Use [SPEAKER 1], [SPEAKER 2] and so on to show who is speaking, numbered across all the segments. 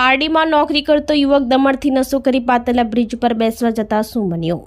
[SPEAKER 1] પારડીમાં નોકરી કરતો યુવક દમણથી નશો કરી પાતળા બ્રિજ પર બેસવા જતા શું બન્યું?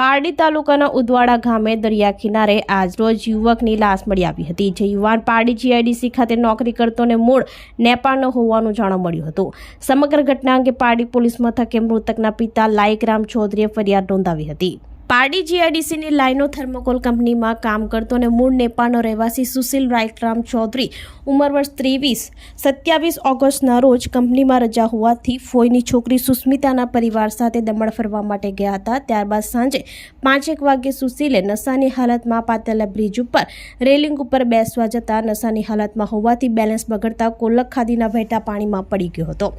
[SPEAKER 1] પારડી તાલુકાના ઉદવાડા ગામે દરિયા કિનારે આજરોજ યુવકની લાશ મળી આવી હતી, જે યુવાન પારડી જીઆઈડીસી ખાતે નોકરી કરતો અને મૂળ નેપાળનો હોવાનું જાણવા મળ્યું હતું. સમગ્ર ઘટના અંગે પારડી પોલીસ મથકે મૃતકના પિતા લાયકરામ ચૌધરીએ ફરિયાદ નોંધાવી હતી. પારડી જીઆઈડીસીની લાઇનો થર્મોકોલ કંપનીમાં કામ કરતો અને મૂળ નેપાળનો રહેવાસી સુશીલ રાયકરામ ચૌધરી ઉંમર વર્ષ ત્રેવીસ, સત્યાવીસ ઓગસ્ટના રોજ કંપનીમાં રજા હોવાથી ફોઈની છોકરી સુસ્મિતાના પરિવાર સાથે દમણ ફરવા માટે ગયા હતા. ત્યારબાદ સાંજે પાંચેક વાગ્યે સુશીલે નશાની હાલતમાં પાતેલા બ્રિજ ઉપર રેલિંગ ઉપર બેસવા જતા નશાની હાલતમાં હોવાથી બેલેન્સ બગડતા કોલક ખાદીના ભેટા પાણીમાં પડી ગયો હતો.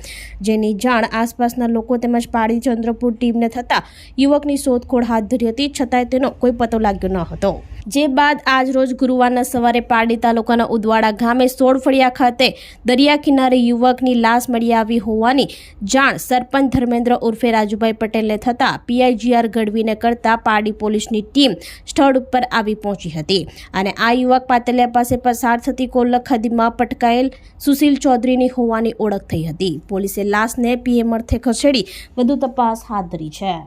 [SPEAKER 1] જેની જાણ આસપાસના લોકો તેમજ પાડી ચંદ્રપુર ટીમને થતાં યુવકની શોધખોળ હાથ હતી, છતાંય તેનો કોઈ પતો લાગ્યો ન હતો. જે બાદ આજ રોજ ગુરુવારના સવારે પારડી તાલુકાના ઉદવાડા ગામે સોળફળિયા ખાતે દરિયા કિનારે યુવકની લાશ મળી આવી હોવાની જાણ સરપંચ ધર્મેન્દ્ર ઉર્ફે રાજુભાઈ પટેલને થતાં પીઆઈજીઆર ગઢવીને કરતા પારડી પોલીસની ટીમ સ્થળ ઉપર આવી પહોંચી હતી. અને આ યુવક પાતલિયા પાસે પસાર થતી કોલક ખદીમાં પટકાયેલ સુશીલ ચૌધરીની હોવાની ઓળખ થઈ હતી. પોલીસે લાશને પીએમ અર્થે ખસેડી વધુ તપાસ હાથ ધરી છે.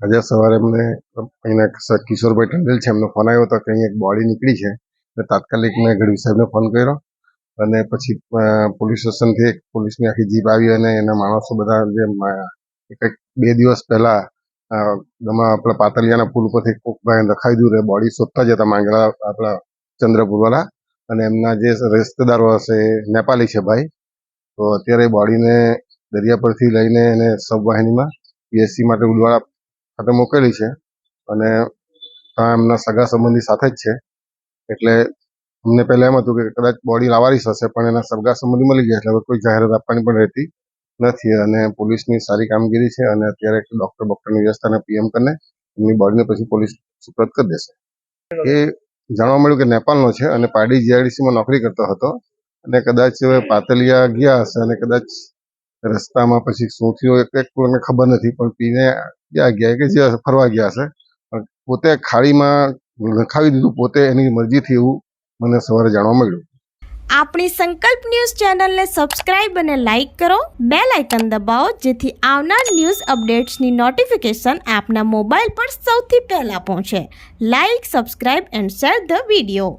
[SPEAKER 2] આજે સવારે એમને અહીંના કિશોરભાઈ ટંડેલ છે, એમનો ફોન આવ્યો હતો કે અહીં એક બોડી નીકળી છે. એટલે તાત્કાલિક મેં ગઢવી સાહેબને ફોન કર્યો અને પછી પોલીસ સ્ટેશનથી એક પોલીસની આખી જીપ આવી અને એના માણસો બધા જે કંઈક બે દિવસ પહેલા ગમા આપણા પાતરિયાના પુલ પરથી કોક ભાઈ રખાઈ દીધું રે બોડી શોધતા જ હતા માંગલા આપણા ચંદ્રપુરવાળા અને એમના જે રિશ્તેદારો હશે એ નેપાળી છે ભાઈ. તો અત્યારે બોડીને દરિયા પરથી લઈને એને સબવાહિનીમાં પીએસસી માટે ઉદવાડા ખાતે મોકલેલી છે. અને ત્યાં એમના સગા સંબંધી સાથે જ છે. એટલે અમને પહેલા એમ હતું કે કદાચ બોડી લાવારીસ હશે, પણ એના સગા સંબંધી મળી ગયા એટલે હવે કોઈ જાહેરાત આપવાની પણ રહેતી નથી. અને પોલીસની સારી કામગીરી છે અને અત્યારે ડોક્ટર બોક્ટરની વ્યવસ્થાને પીએમ કરીને એમની બોડીને પછી પોલીસ સુપ્રત કરી દેશે. એ જાણવા મળ્યું કે નેપાળનો છે અને પારડી જીઆઈડીસીમાં નોકરી કરતો હતો. અને કદાચ પાતલિયા ગયા હશે અને કદાચ રસ્તામાં પછી શું થયું એ કંઈક કોઈને ખબર નથી, પણ પીને ગયા ગયા કે જે ફરવા ગયા પણ પોતે ખાડીમાં લખાવી દીધું, પોતે એની મરજીથી એવું મને સવારે જાણવા મળ્યું.
[SPEAKER 1] આપણી સંકલ્પ ન્યૂઝ ચેનલને સબસ્ક્રાઇબ અને લાઇક કરો. બે લાઇકન દબાવો, જેથી આવનાર ન્યૂઝ અપડેટ્સની નોટિફિકેશન આપના મોબાઈલ પર સૌથી પહેલા પહોંચે. Like, subscribe and share the video.